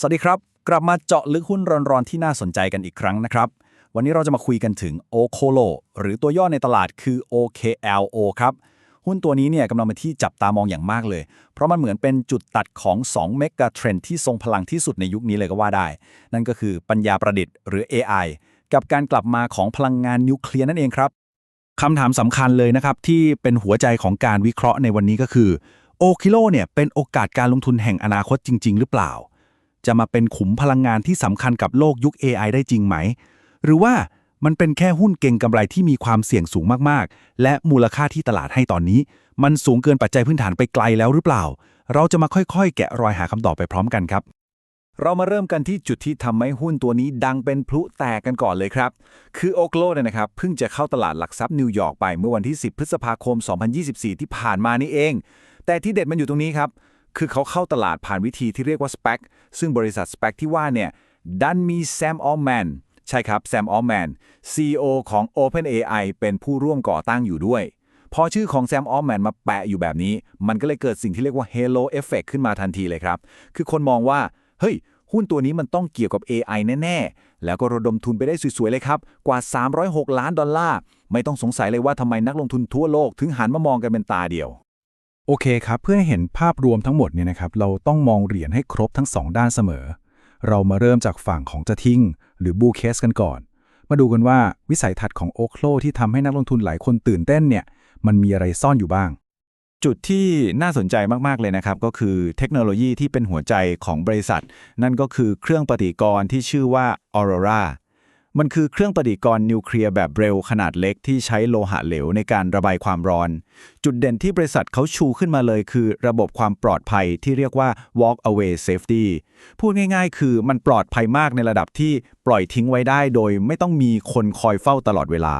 สวัสดีครับ กลับมาเจาะลึกหุ้นร้อนๆ ที่น่าสนใจกันอีกครั้งนะครับ วันนี้เราจะมาคุยกันถึง o c o l o หรือตัวย่อในตลาดคือ OKLO ครับ หุ้นตัวนี้เนี่ยกำลังเป็นที่จับตามองอย่างมากเลย เพราะมันเหมือนเป็นจุดตัดของ2 m e g a trend ที่ทรงพลังที่สุดในยุคนี้เลยก็ว่าได้ นั่นก็คือปัญญาประดิษฐ์หรือ AI กับการกลับมาของพลังงานนิวเคลียร์นั่นเองครับคำถามสำคัญเลยนะครับที่เป็นหัวใจของการวิเคราะห์ในวันนี้ก็คือโอคิโลเนี่ยเป็นโอกาสการลงทุนแห่งอนาคตจริง ๆ หรือเปล่า จะมาเป็นขุมพลังงานที่สำคัญกับโลกยุค AI ได้จริงไหม หรือว่ามันเป็นแค่หุ้นเก่งกำไรที่มีความเสี่ยงสูงมากๆ และมูลค่าที่ตลาดให้ตอนนี้ มันสูงเกินปัจจัยพื้นฐานไปไกลแล้วหรือเปล่า เราจะมาค่อยๆ แกะรอยหาคำตอบไปพร้อมกันครับ เรามาเริ่มกันที่จุดที่ทำให้หุ้นตัวนี้ดังเป็นพลุแตกกันก่อนเลยครับ คือโอ l o เนี่ยนะครับเพิ่งจะเข้าตลาดหลักทรัพย์นิวยอร์กไปเมื่อวันที่ 10 พฤษภาคม 2024 ที่ผ่านมานี่เอง แต่ที่เด็ดมันอยู่ตรงนี้ครับ คือเขาเข้าตลาดผ่านวิธีที่เรียกว่า SPAC ซึ่งบริษัท SPAC ที่ว่าเนี่ย ดันมีแซมออ m แมนใช่ครับแซมออ m แมน CEO ของ OpenAI เป็นผู้ร่วมก่อตั้งอยู่ด้วย พอชื่อของแซมออ m แมนมาแปะอยู่แบบนี้ มันก็เลยเกิดสิ่งที่เรียกว่า Halo Effect ขึ้นมาทันทีเลยครับ คือคนมองว่า เฮ้ย หุ้นตัวนี้มันต้องเกี่ยวกับ AI แน่ ๆ แล้วก็ระดมทุนไปได้สวย ๆ เลยครับ กว่า 306 ล้านดอลลาร์ ไม่ต้องสงสัยเลยว่าทำไมนักลงทุนทั่วโลกถึงหันมามองกันเป็นตาเดียว โอเคครับ เพื่อให้เห็นภาพรวมทั้งหมดเนี่ยนะครับ เราต้องมองเหรียญให้ครบทั้ง 2 ด้านเสมอ เรามาเริ่มจากฝั่งของจะทิ้ง หรือบูเคสกันก่อน มาดูกันว่าวิสัยทัศน์ของโอคโลที่ทำให้นักลงทุนหลายคนตื่นเต้นเนี่ยมันมีอะไรซ่อนอยู่บ้าง จุดที่น่าสนใจมาก ๆ เลยนะครับ ก็คือเทคโนโลยีที่เป็นหัวใจของบริษัท นั่นก็คือเครื่องปฏิกรณ์ที่ชื่อว่า Aurora มันคือเครื่องปฏิกรณ์นิวเคลียร์แบบเร็วขนาดเล็กที่ใช้โลหะเหลวในการระบายความร้อน จุดเด่นที่บริษัทเขาชูขึ้นมาเลยคือระบบความปลอดภัยที่เรียกว่า walk away safety พูดง่ายๆ คือมันปลอดภัยมากในระดับที่ปล่อยทิ้งไว้ได้โดยไม่ต้องมีคนคอยเฝ้าตลอดเวลา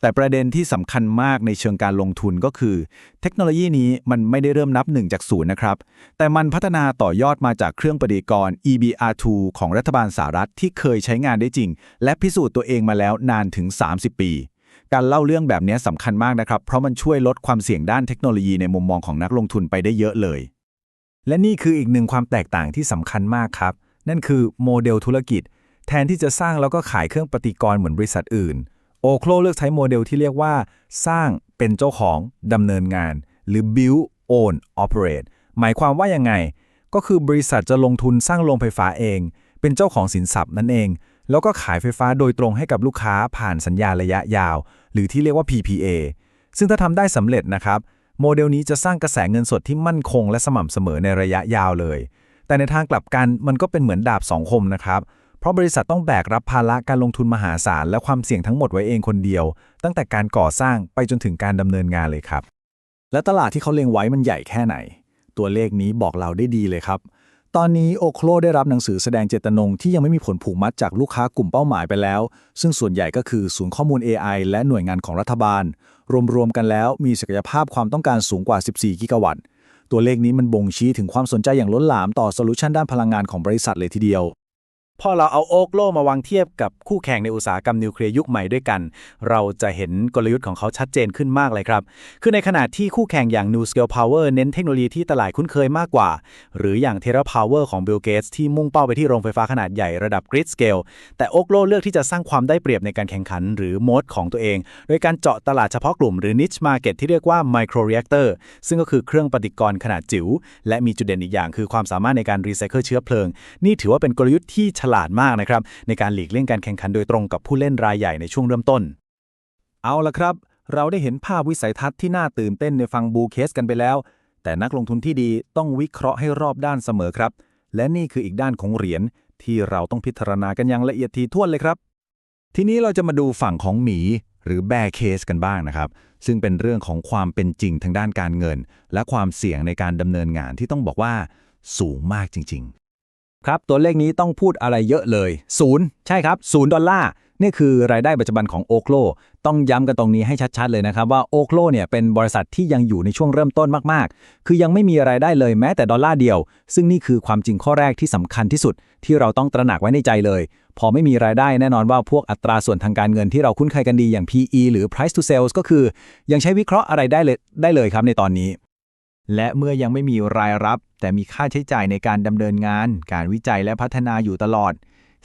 แต่ประเด็นที่สำคัญมากในเชิงการลงทุนก็คือ เทคโนโลยีนี้มันไม่ได้เริ่มนับหนึ่งจากศูนย์นะครับ แต่มันพัฒนาต่อยอดมาจากเครื่องปฏิกรณ์ EBR2 ของรัฐบาลสหรัฐที่เคยใช้งานได้จริง และพิสูจน์ตัวเองมาแล้วนานถึง 30 ปี การเล่าเรื่องแบบนี้สำคัญมากนะครับ เพราะมันช่วยลดความเสี่ยงด้านเทคโนโลยีในมุมมองของนักลงทุนไปได้เยอะเลย และนี่คืออีกหนึ่งความแตกต่างที่สำคัญมากครับ นั่นคือโมเดลธุรกิจ แทนที่จะสร้างแล้วก็ขายเครื่องปฏิกรณ์เหมือนบริษัทอื่นโอโคลเลือกใช้โมเดลที่เรียกว่า สร้างเป็นเจ้าของดำเนินงาน หรือ build own operate หมายความว่ายังไง ก็คือบริษัทจะลงทุนสร้างโรงไฟฟ้าเอง เป็นเจ้าของสินทรัพย์นั่นเอง แล้วก็ขายไฟฟ้าโดยตรงให้กับลูกค้าผ่านสัญญาระยะยาว หรือที่เรียกว่า PPA ซึ่งถ้าทำได้สำเร็จนะครับ โมเดลนี้จะสร้างกระแสเงินสดที่มั่นคงและสม่ำเสมอในระยะยาวเลย แต่ในทางกลับกันมันก็เป็นเหมือนดาบสองคมนะครับ เพราะบริษัทต้องแบกรับภาระการลงทุนมหาศาลและความเสี่ยงทั้งหมดไว้เองคนเดียว ตั้งแต่การก่อสร้างไปจนถึงการดำเนินงานเลยครับ และตลาดที่เขาเล็งไว้มันใหญ่แค่ไหน ตัวเลขนี้บอกเราได้ดีเลยครับ ตอนนี้โอโคลได้รับหนังสือแสดงเจตนงที่ยังไม่มีผลผูกมัดจากลูกค้ากลุ่มเป้าหมายไปแล้ว ซึ่งส่วนใหญ่ก็คือศูนย์ข้อมูล AI และหน่วยงานของรัฐบาล รวมๆกันแล้วมีศักยภาพความต้องการสูงกว่า 14 กิกะวัตต์ ตัวเลขนี้มันบ่งชี้ถึงความสนใจอย่างล้นหลามต่อโซลูชันด้านพลังงานของบริษัทเลยทีเดียว พอเราเอาโอ๊กโลมาวางเทียบกับคู่แข่งในอุตสาหกรรมนิวเคลียร์ยุคใหม่ด้วยกัน เราจะเห็นกลยุทธ์ของเขาชัดเจนขึ้นมากเลยครับ คือในขณะที่คู่แข่งอย่าง New Scale Power เน้นเทคโนโลยีที่ตลาดคุ้นเคยมากกว่า หรืออย่าง Terra Power ของ Bill Gates ที่มุ่งเป้าไปที่โรงไฟฟ้าขนาดใหญ่ระดับ Grid Scale แต่โอ๊กโลเลือกที่จะสร้างความได้เปรียบในการแข่งขัน หรือโมดของตัวเอง โดยการเจาะตลาดเฉพาะกลุ่มหรือ niche market ที่เรียกว่า micro reactor ซึ่งก็คือเครื่องปฏิกรณ์ขนาดจิ๋วและมีจุดเด่นอีกอย่างคือความสามารถในการรีไซเคิลเชื้อเพลิง นี่ถือว่าเป็นกลยุทธ์ที่ลาดมากนะครับ ในการหลีกเลี่ยงการแข่งขันโดยตรงกับผู้เล่นรายใหญ่ในช่วงเริ่มต้น เอาละครับ เราได้เห็นภาพวิสัยทัศน์ที่น่าตื่นเต้นในฟังบูเคสกันไปแล้ว แต่นักลงทุนที่ดีต้องวิเคราะห์ให้รอบด้านเสมอครับ และนี่คืออีกด้านของเหรียญที่เราต้องพิจารณากันอย่างละเอียดถี่ถ้วนเลยครับ ทีนี้เราจะมาดูฝั่งของหมีหรือแบร์เคสกันบ้างนะครับ ซึ่งเป็นเรื่องของความเป็นจริงทางด้านการเงิน และความเสี่ยงในการดำเนินงานที่ต้องบอกว่า สูงมากจริงๆ ครับ ตัวเลขนี้ต้องพูดอะไรเยอะเลยศูนย์ใช่ครับศูนย์ดอลลาร์นี่คือรายได้ปัจจุบันของโอโคลต้องย้ำกันตรงนี้ให้ชัดๆ เลยนะครับ ว่าโอโคลเนี่ยเป็นบริษัทที่ยังอยู่ในช่วงเริ่มต้นมากๆ คือยังไม่มีรายได้เลยแม้แต่ดอลลาร์เดียว ซึ่งนี่คือความจริงข้อแรกที่สำคัญที่สุด ที่เราต้องตระหนักไว้ในใจเลย พอไม่มีรายได้แน่นอนว่าพวกอัตราส่วนทางการเงินที่เราคุ้นเคยกันดีอย่าง PE หรือ price to sales ก็คือ ยังใช้วิเคราะห์อะไรได้เลยได้เลยครับในตอนนี้ และเมื่อยังไม่มีรายรับ แต่มีค่าใช้จ่ายในการดำเนินงาน การวิจัยและพัฒนาอยู่ตลอด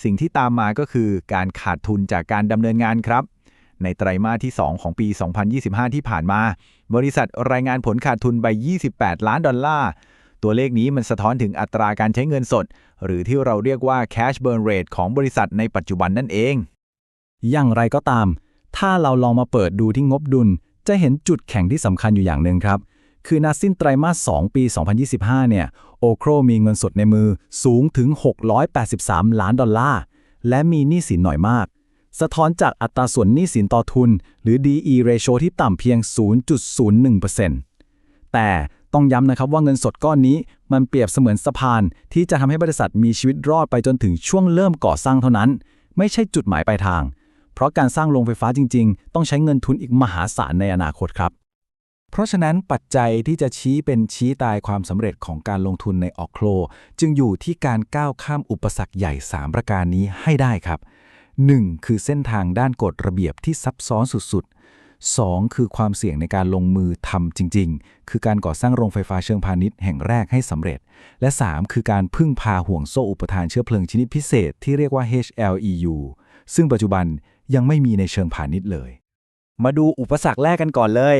สิ่งที่ตามมาก็คือการขาดทุนจากการดำเนินงานครับ ในไตรมาสที่ 2 ของปี 2025 ที่ผ่านมา บริษัทรายงานผลขาดทุนไป 28 ล้านดอลลาร์ ตัวเลขนี้มันสะท้อนถึงอัตราการใช้เงินสด หรือที่เราเรียกว่า cash burn rate ของบริษัทในปัจจุบันนั่นเอง อย่างไรก็ตาม ถ้าเราลองมาเปิดดูที่งบดุล จะเห็นจุดแข็งที่สำคัญอยู่อย่างหนึ่งครับ คือนาสิ้นไตรมาส 2 ปี 2025 เนี่ย โอโครมีเงินสดในมือสูงถึง 683 ล้านดอลลาร์ และมีหนี้สินหน่อยมาก สะท้อนจากอัตราส่วนหนี้สินต่อทุน หรือ DE ratio ที่ต่ำเพียง 0.01%แต่ต้องย้ำนะครับว่าเงินสดก้อนนี้มันเปรียบเสมือนสะพาน ที่จะทำให้บริษัทมีชีวิตรอดไปจนถึงช่วงเริ่มก่อสร้างเท่านั้น ไม่ใช่จุดหมายปลายทาง เพราะการสร้างโรงไฟฟ้าจริง ๆ ต้องใช้เงินทุนอีกมหาศาลในอนาคตครับ เพราะฉะนั้นปัจจัยที่จะชี้เป็นชี้ตายความสำเร็จของการลงทุนในออกโคลจึงอยู่ที่การก้าวข้ามอุปสรรคใหญ่ 3 ประการนี้ให้ได้ครับ 1. คือเส้นทางด้านกฎระเบียบที่ซับซ้อนสุดๆ 2. คือความเสี่ยงในการลงมือทำจริง ๆ คือการก่อสร้างโรงไฟฟ้าเชิงพาณิชย์แห่งแรกให้สำเร็จ และ 3. คือการพึ่งพาห่วงโซ่อุปทานเชื้อเพลิงชนิดพิเศษที่เรียกว่า HLEU ซึ่งปัจจุบันยังไม่มีในเชิงพาณิชย์เลย มาดูอุปสรรคแรกกันก่อนเลย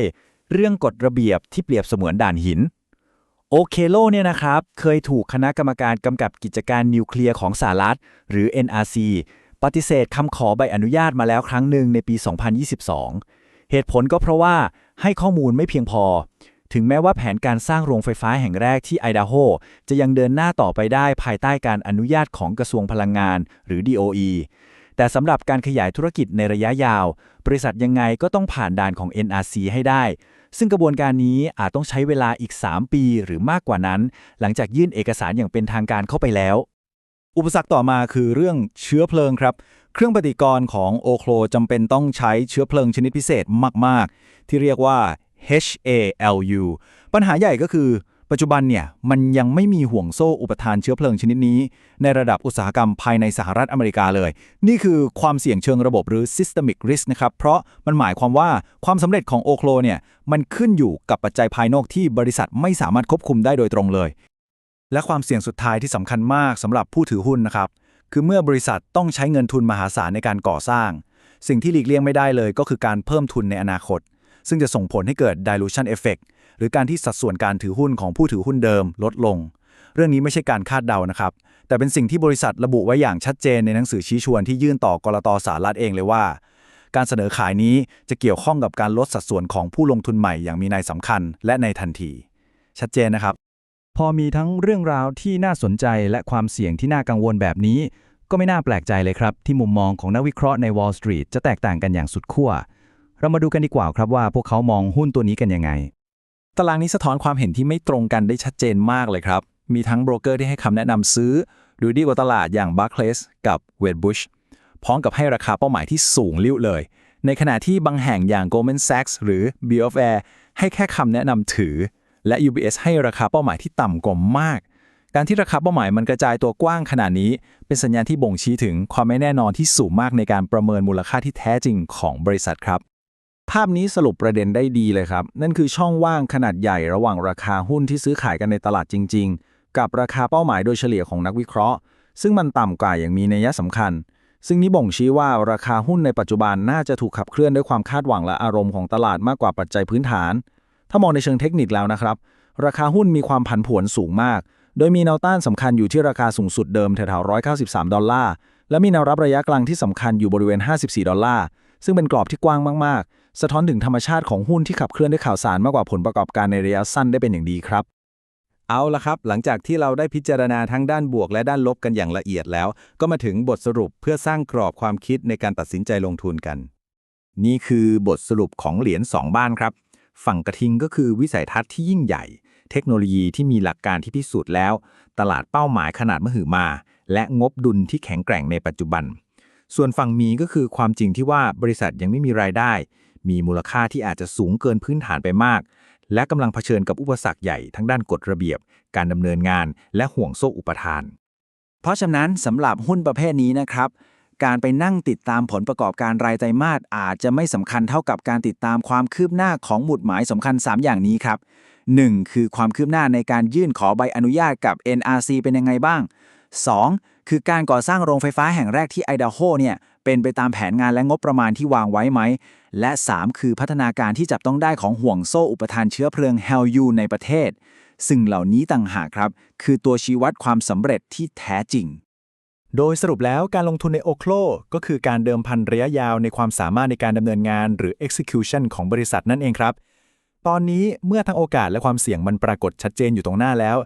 เรื่องกฎระเบียบที่เปรียบเสมือนด่านหิน โอเคโลเนี่ยนะครับ เคยถูกคณะกรรมการกำกับกิจการนิวเคลียร์ของสหรัฐ หรือ NRC ปฏิเสธคำขอใบอนุญาตมาแล้วครั้งหนึ่งในปี 2022 เหตุผลก็เพราะว่าให้ข้อมูลไม่เพียงพอ ถึงแม้ว่าแผนการสร้างโรงไฟฟ้าแห่งแรกที่ไอดาโฮจะยังเดินหน้าต่อไปได้ภายใต้การอนุญาตของกระทรวงพลังงาน หรือ DOE แต่สำหรับการขยายธุรกิจในระยะยาว บริษัทยังไงก็ต้องผ่านด่านของ NRC ให้ได้ ซึ่งกระบวนการนี้อาจต้องใช้เวลาอีก 3 ปีหรือมากกว่านั้น หลังจากยื่นเอกสารอย่างเป็นทางการเข้าไปแล้ว อุปสรรคต่อมาคือเรื่องเชื้อเพลิงครับ เครื่องปฏิกรณ์ของโอโคลจำเป็นต้องใช้เชื้อเพลิงชนิดพิเศษมาก ๆ ที่เรียกว่า HALU ปัญหาใหญ่ก็คือ ปัจจุบันเนี่ยมันยังไม่มีห่วงโซ่อุปทานเชื้อเพลิงชนิดนี้ ในระดับอุตสาหกรรมภายในสหรัฐอเมริกาเลย นี่คือความเสี่ยงเชิงระบบหรือ systemic risk นะครับเพราะมันหมายความว่าความสำเร็จของโอโคลเนี่ยมันขึ้นอยู่กับปัจจัยภายนอกที่บริษัทไม่สามารถควบคุมได้โดยตรงเลย และความเสี่ยงสุดท้ายที่สำคัญมากสำหรับผู้ถือหุ้นนะครับคือเมื่อบริษัทต้องใช้เงินทุนมหาศาลในการก่อสร้าง สิ่งที่หลีกเลี่ยงไม่ได้เลยก็คือการเพิ่มทุนในอนาคต ซึ่งจะส่งผลให้เกิด dilution effect หรือการที่สัดส่วนการถือหุ้นของผู้ถือหุ้นเดิมลดลง เรื่องนี้ไม่ใช่การคาดเดานะครับ แต่เป็นสิ่งที่บริษัทระบุไว้อย่างชัดเจนในหนังสือชี้ชวนที่ยื่นต่อกรตสหรัฐเองเลยว่า การเสนอขายนี้จะเกี่ยวข้องกับการลดสัดส่วนของผู้ลงทุนใหม่อย่างมีนัยสำคัญและในทันที ชัดเจนนะครับ พอมีทั้งเรื่องราวที่น่าสนใจและความเสี่ยงที่น่ากังวลแบบนี้ ก็ไม่น่าแปลกใจเลยครับ ที่มุมมองของนักวิเคราะห์ใน Wall Street จะแตกต่างกันอย่างสุดขั้วเรามาดูกันดีกว่าครับว่าพวกเขามองหุ้นตัวนี้กันยังไง ตารางนี้สะท้อนความเห็นที่ไม่ตรงกันได้ชัดเจนมากเลยครับ มีทั้งโบรกเกอร์ที่ให้คำแนะนำซื้อ ดูดีกว่าตลาดอย่าง Barclays กับ Wedbush พร้อมกับให้ราคาเป้าหมายที่สูงลิ่วเลย ในขณะที่บางแห่งอย่าง Goldman Sachs หรือ B of A ให้แค่คำแนะนำถือ และ UBS ให้ราคาเป้าหมายที่ต่ำกว่ามาก การที่ราคาเป้าหมายมันกระจายตัวกว้างขนาดนี้ เป็นสัญญาณที่บ่งชี้ถึงความไม่แน่นอนที่สูงมากในการประเมินมูลค่าที่แท้จริงของบริษัทครับ ภาพนี้สรุปประเด็นได้ดีเลยครับ นั่นคือช่องว่างขนาดใหญ่ระหว่างราคาหุ้นที่ซื้อขายกันในตลาดจริง ๆ กับราคาเป้าหมายโดยเฉลี่ยของนักวิเคราะห์ ซึ่งมันต่ำกว่าอย่างมีนัยสำคัญ ซึ่งนี้บ่งชี้ว่าราคาหุ้นในปัจจุบันน่าจะถูกขับเคลื่อนด้วยความคาดหวังและอารมณ์ของตลาดมากกว่าปัจจัยพื้นฐาน ถ้ามองในเชิงเทคนิคแล้วนะครับ ราคาหุ้นมีความผันผวนสูงมาก โดยมีแนวต้านสำคัญอยู่ที่ราคาสูงสุดเดิมแถวๆ193 ดอลลาร์ และมีแนวรับระยะกลางที่สำคัญอยู่บริเวณ 54 ดอลลาร์ ซึ่งเป็นกรอบที่กว้างมากๆ สะท้อนถึงธรรมชาติของหุ้นที่ขับเคลื่อนด้วยข่าวสารมากกว่าผลประกอบการในระยะสั้นได้เป็นอย่างดีครับ เอาละครับ หลังจากที่เราได้พิจารณาทั้งด้านบวกและด้านลบกันอย่างละเอียดแล้ว ก็มาถึงบทสรุปเพื่อสร้างกรอบความคิดในการตัดสินใจลงทุนกัน นี่คือบทสรุปของเหรียญ2บ้านครับ ฝั่งกระทิงก็คือวิสัยทัศน์ที่ยิ่งใหญ่ เทคโนโลยีที่มีหลักการที่พิสูจน์แล้ว ตลาดเป้าหมายขนาดมหึมา และงบดุลที่แข็งแกร่งในปัจจุบัน ส่วนฝั่งมีก็คือความจริงที่ว่าบริษัทยังไม่มีรายได้ มีมูลค่าที่อาจจะสูงเกินพื้นฐานไปมาก และกำลังเผชิญกับอุปสรรคใหญ่ทั้งด้านกฎระเบียบ การดำเนินงาน และห่วงโซ่อุปทาน เพราะฉะนั้นสำหรับหุ้นประเภทนี้นะครับ การไปนั่งติดตามผลประกอบการรายไตรมาสอาจจะไม่สำคัญเท่ากับการติดตามความคืบหน้าของหมุดหมายสำคัญ 3 อย่างนี้ครับ 1. คือความคืบหน้าในการยื่นขอใบอนุญาตกับ NRC เป็นยังไงบ้าง 2. คือการก่อสร้างโรงไฟฟ้าแห่งแรกที่ไอดาโฮเนี่ยเป็นไปตามแผนงานและงบประมาณที่วางไว้ไหม และ 3. คือพัฒนาการที่จับต้องได้ของห่วงโซ่อุปทานเชื้อเพลิง HELU ในประเทศ ซึ่งเหล่านี้ต่างหากครับ คือตัวชี้วัดความสำเร็จที่แท้จริง โดยสรุปแล้วการลงทุนในโอ l ลก็คือการเดิมพันระยะยาวในความสามารถในการดำเนินงาน หรือ execution ของบริษัทนั่นเองครับ ตอนนี้เมื่อทั้งโอกาสและความเสี่ยงมันปรากฏชัดเจนอยู่ตรงหน้าแล้ว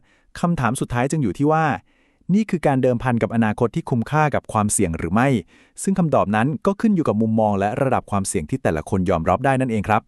คำถามสุดท้ายจึงอยู่ที่ว่า นี่คือการเดิมพันกับอนาคตที่คุ้มค่ากับความเสี่ยงหรือไม่ ซึ่งคำตอบนั้นก็ขึ้นอยู่กับมุมมองและระดับความเสี่ยงที่แต่ละคนยอมรับได้นั่นเองครับ